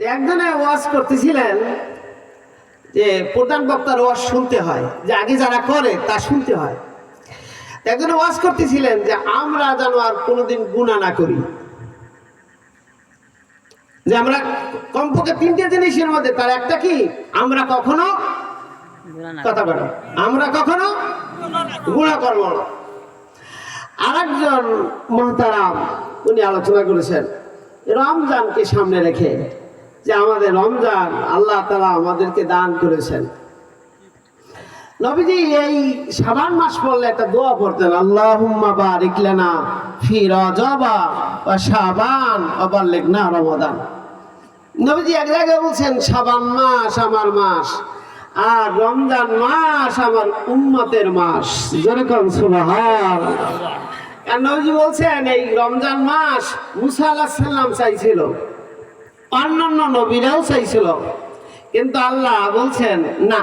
একজনে ওয়াজ করতেছিলেন যে প্রধান বক্তার ওয়াজ শুনতে হয় যে আগে যারা করে তা শুনতে হয়। একজনে ওয়াজ করতেছিলেন যে আমরা যেন আর কোনোদিন গুণা না করি। যে আমরা কমপক্ষে তিনটে জিনিসের মধ্যে তার একটা কি? আমরা কখনো কথা বলো। আমরা কখনো গুণা করব না। আরেকজন মহতারাম উনি আলোচনা করেছেন রমজানকে সামনে রেখে যে আমাদের রমজান আল্লাহ তালা আমাদেরকে দান করেছেন। নবীজি এই সাবান মাস পড়লে একটা দোয়া পড়তেন, আল্লাহুম্মা বারিক ফি রজবা বাল্লিগনা রমাদান। নবীজি এক জায়গায় বলছেন, সাবান মাস আমার মাস, আর রমজান মাস আমার উম্মতের মাস। যেরকম আর নবীজি বলছেন, এই রমজান মাস মুসা আলাহিস সাল্লাম চাইছিল। অন্যান্য নবীরাও চাইছিল। কিন্তু আল্লাহ বলছেন, না,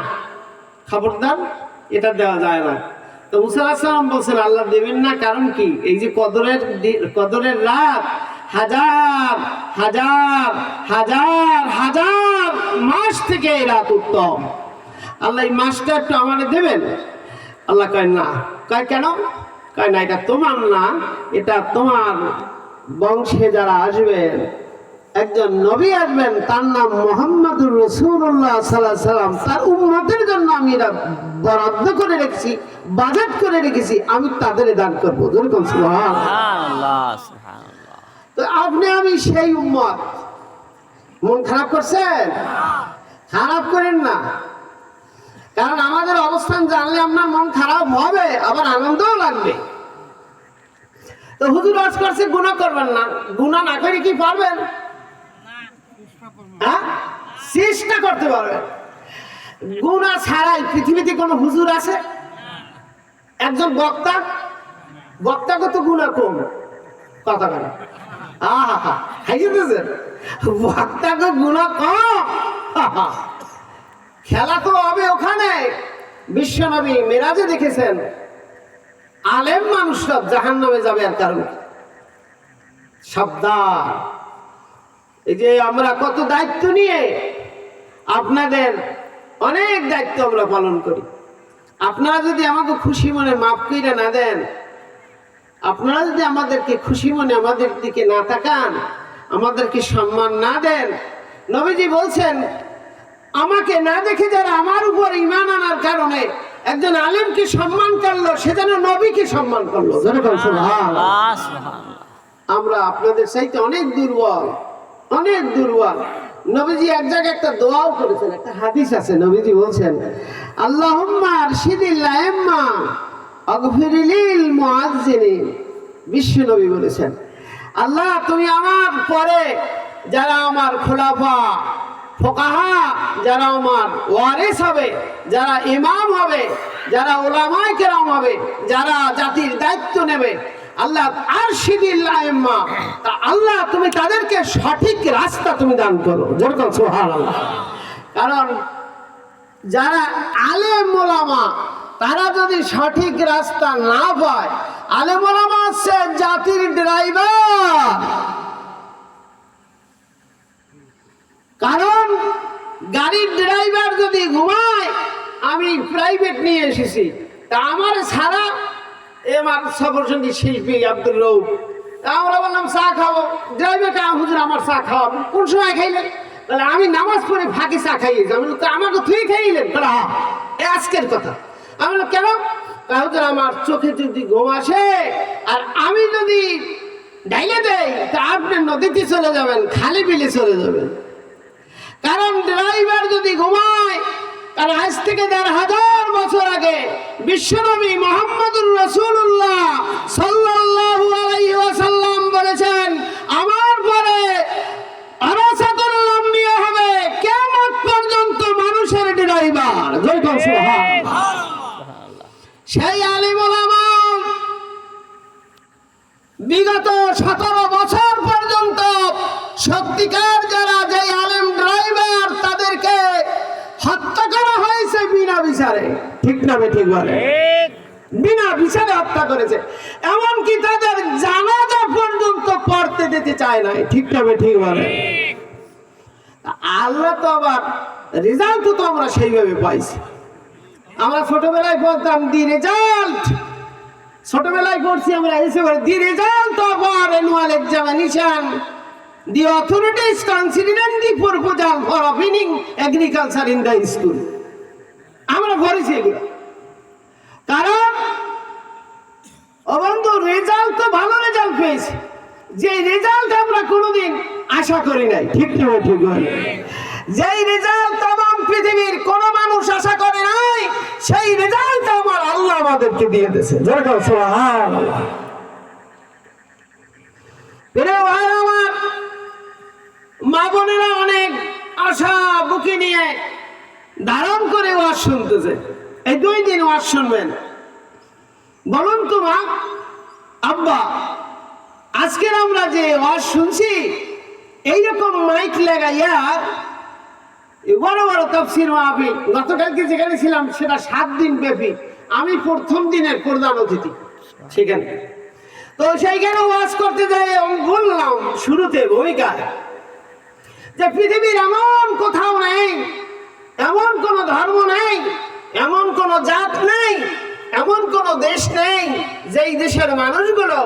খবরদার, এটা দেওয়া যায় না। তো মুসা আলাহিস বলছেন, আল্লাহ দেবেন না, কারণ কি? এই যে কদরের কদরের রাত, হাজার হাজার হাজার হাজার মাস থেকে এই রাত উত্তম। আল্লাহ এই মাসটা একটু আমাদের দেবেন? আল্লাহ কয়, না। কয়, কেন? কয়, না, এটা তোমার না, এটা তোমার বংশে যারা আসবেন একজন নবী আসবেন তার নাম মোহাম্মদুর রসুল্লাহ সাল্লাহ সাল্লাম। তার উন্মতের জন্য আমি এটা বরাদ্দ করে রেখেছি বাজেট করে রেখেছি আমি তাদের দান করব। যেরকম তো আপনি আমি সেই উম্মত। মন খারাপ করছেন? খারাপ করেন না। কারণ আমাদের অবস্থান জানলে আপনার মন খারাপ হবে আবার আনন্দও লাগবে। তো হুজুর আজ করছে গুণা করবেন না। গুণা না করে কি পারবেন? হ্যাঁ? চেষ্টা করতে পারবেন গুণা ছাড়াই পৃথিবীতে কোনো হুজুর আছে? একজন বক্তা? বক্তাগত গুণা কম। কথা বলে। খেলা তো হবে ওখানে। বিশ্বনবী মেরাজে দেখেছেন, আলেম মানুষরা জাহান নামে যাবে আর কারণ? সাবধান। এই যে আমরা কত দায়িত্ব নিয়ে আপনাদের অনেক দায়িত্ব আমরা পালন করি। আপনারা যদি আমাকে খুশি মনে মাফ করে না দেন আপনারা যদি আমাদেরকে খুশি মনে আমাদের দিকে না তাকান আমাদেরকে সম্মান না দেন নবীজি বলছেন আমাকে না দেখে যারা আমার উপর ইমান আনার কারণে একজন আলেমকে সম্মান করল সে যেন নবীকে সম্মান করল। আমরা আপনাদের চাইতে অনেক দুর্বল। অনেক দুর্বল। নবীজি এক জায়গায় একটা দোয়াও করেছেন, একটা হাদিস আছে, নবীজি বলছেন, আল্লাহুম্মা আরশিদিল আইম্মা আগফিরিলিল মুআজ্জিনিন বিশ্ব নবী বলেছেন, আল্লাহ, তুমি আমার পরে যারা আমার খোলাফা, ফোকাহা, যারা আমার ওয়ারিস হবে, যারা ইমাম হবে, যারা ওলামায় কেরাম হবে, যারা জাতির দায়িত্ব নেবে আল্লাহ আর সিদিল্লাহ তা আল্লাহ তুমি তাদেরকে সঠিক রাস্তা তুমি দান করো। যেরকম সোহার আল্লাহ কারণ যারা আলেম মোলামা তারা যদি সঠিক রাস্তা না পায়, আলেম মোলামা হচ্ছে জাতির ড্রাইভার। কারণ গাড়ির ড্রাইভার যদি ঘুমায়, আমি প্রাইভেট নিয়ে এসেছি। তা আমার ছাড়া এবার সফরসঙ্গী শিল্পী আব্দুল তা আমরা বললাম চা খাব ড্রাইভার কা? হুজুর, আমার চা খাওয়াবো। কোন সময় খাইলেন? তাহলে আমি নামাজ পড়ে ফাঁকি চা খাইয়েছি আমি তা আমাকে তুই খাইলেন? তাহলে হ্যাঁ এ আজকের কথা। আমি বললাম কেন? হুজুর, আমার চোখে যদি ঘুম আসে, আর আমি যদি ডাইলে দেই, তা আপনি নদীতে চলে যাবেন, খালি বিলে চলে যাবেন। কারণ ড্রাইভার যদি ঘুমায় তার আজ থেকে দেড় হাজার বছর আগে বিশ্বনবী মোহাম্মদুর রসুল্লাহ সাল্লাল্লাহু আলাইহি ওয়াসাল্লাম বলেছেন আমার পরে আরাসাতুল লম্বিয়া হবে কিয়ামত পর্যন্ত মানুষের ড্রাইভার জয় কর সুবহান সেই আলিম ওলামা বিগত সতেরো বছর পর্যন্ত সত্যিকার যারা যে আলেম ড্রাইভার তাদেরকে হত্যা করা হয়েছে বিনা বিচারে ঠিক না বে ঠিক বলে। ঠিক। বিনা বিচারে হত্যা করেছে। এমনকি তাদের জানাজা পর্যন্ত পড়তে দিতে চায় না ঠিক না বে ঠিক বলে। আল্লাহ তো আবার রেজাল্ট তো আমরা সেইভাবে পাইছি। আমরা ছোটবেলায় পড়তাম দি রেজাল্ট ছোটবেলায় পড়ছি আমরা এসে বলে দি result R annual examination the authorities considering the proposal for opening agriculture in the school আমরা পড়েছি এগুলো। কারণ ও বন্ধু রেজাল্ট তো ভালো রেজাল্ট পেয়েছে। যে রেজাল্ট আমরা কোনোদিন আশা করি নাই। ঠিক ঠিক যেই রেজাল্ট তমাম পৃথিবীর কোন মানুষ আশা করে নাই, সেই রেজাল্ট আমার আল্লাহ আমাদেরকে দিয়ে দিয়েছে। যেরকম ভাই, আমার মা বোনেরা অনেক আশা বুকে নিয়ে ধারণ করে ওয়াজ শুনতেছে। এই দুই দিন ওয়াজ শুনবেন। বলুন তো মা, আব্বা, আজকের আমরা যে ওয়াজ শুনছি, এইরকম মাইক লাগাইয়া বড় বড় তফসির মাহফিল, গতকালকে যেখানে ছিলাম সেটা সাত দিন ব্যাপী। আমি প্রথম দিনের প্রধান অতিথি সেখানে। তো সেইখানে ওয়াজ করতে যাই, আমি বললাম, শুরুতে ভূমিকায় যে পৃথিবীর এমন কোথাও নেই এমন কোন ধর্ম নেই, এমন কোন জাত নেই, এমন কোন দেশ নেই, যেই দেশের মানুষগুলো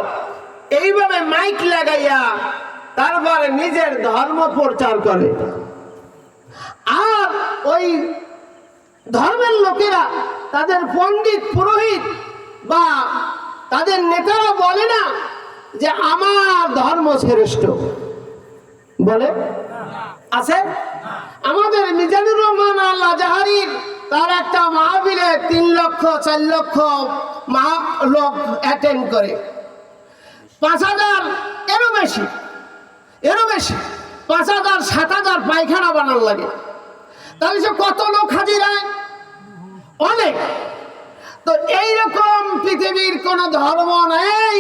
এইভাবে মাইক লাগাইয়া তারপরে নিজের ধর্ম প্রচার করে। আর ওই ধর্মের লোকেরা তাদের পণ্ডিত, পুরোহিত বা তাদের নেতারা বলে না যে আমার ধর্ম শ্রেষ্ঠ। বলে? আছে? আমাদের মিজানুর রহমান আল্লাহ জাহারির তার একটা মাহবিলে তিন লক্ষ, চার লক্ষ মহা লোক অ্যাটেন্ড করে। পাঁচ হাজার, এরও বেশি এরও বেশি। পাঁচ হাজার, সাত হাজার পায়খানা বানার লাগে। তাহলে সে কত লোক হাজির হয়? অনেক। তো এইরকম পৃথিবীর কোন ধর্ম নেই,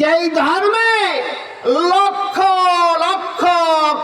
যেই ধর্মে লক্ষ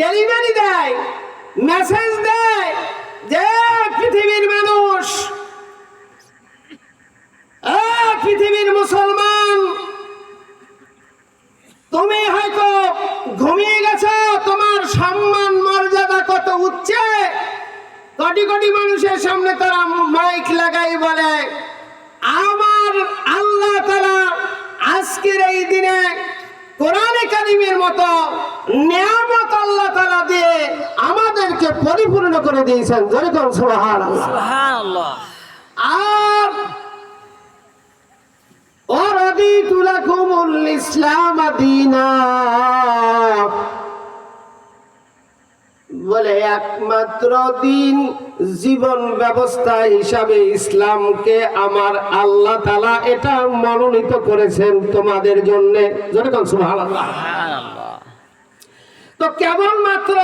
ডেলিভারি দেয় মেসেজ দেয় যে, পৃথিবীর মানুষ পৃথিবীর মুসলমান, তুমি হয়তো ঘুমিয়ে গেছো, তোমার সম্মান মর্যাদা কত উচ্চে? কোটি কোটি মানুষের সামনে তারা মাইক লাগাই বলে, আমার আল্লাহ তারা আজকের এই দিনে কোরআনে কারিমের মতো নিয়ামত আল্লাহ তালা দিয়ে আমাদেরকে পরিপূর্ণ করে দিয়েছেন। যেরকম সুবহানাল্লাহ। আর অরদিতু লাকুমুল ইসলাম দীনা। বলে একমাত্র দিন জীবন ব্যবস্থা হিসাবে ইসলামকে আমার আল্লাহ তালা এটা মনোনীত করেছেন তোমাদের জন্যে। যেরকম সুবহানাল্লাহ। তো কেবলমাত্র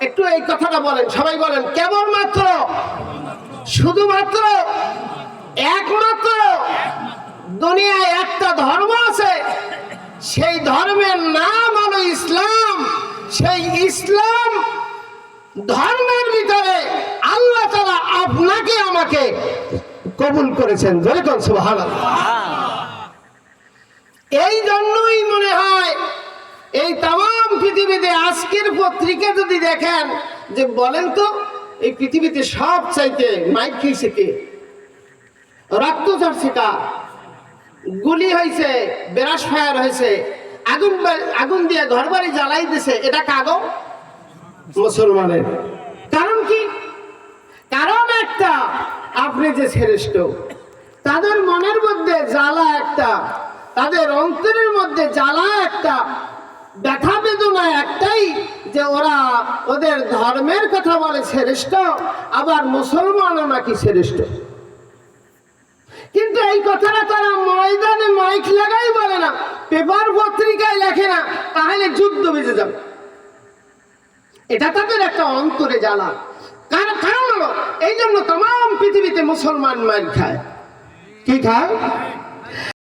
একটু এই কথাটা বলেন সবাই বলেন কেবলমাত্র শুধুমাত্র একমাত্র দুনিয়ায় একটা ধর্ম আছে সেই ধর্মের নাম হলো ইসলাম। সেই ইসলাম ধর্মের ভিতরে আল্লাহ তালা আপনাকে আমাকে কবুল করেছেন। যেরকম সুবহানাল্লাহ। এই জন্যই মনে হয় এই তাম পৃথিবীতে আজকের পত্রিকা যদি দেখেন, যে বলেন তো, এই পৃথিবীতে সব চাইতে মাইক খেয়েছে কে? রক্ত ঝরছে কা গুলি হয়েছে বেরাস ফায়ার হয়েছে, আগুন আগুন দিয়ে ঘর বাড়ি জ্বালাই দিছে এটা কাগো? মুসলমানের। কারণ কি? কারণ একটা, আপনি যে শ্রেষ্ঠ, তাদের মনের মধ্যে জ্বালা একটা, তাদের অন্তরের মধ্যে জ্বালা একটা ব্যথা বেদনা একটাই যে ওরা ওদের ধর্মের কথা বলে শ্রেষ্ঠ, আবার মুসলমানও নাকি শ্রেষ্ঠ। কিন্তু এই কথাটা তারা ময়দানে মাইক লাগাই বলে না, পেপার পত্রিকায় লেখে না, তাহলে যুদ্ধ বেজে যাবে। এটা তাদের একটা অন্তরে জ্বালা। কারণ কারণ হলো, এই জন্য তমাম পৃথিবীতে মুসলমান মার খায়। কি খায়?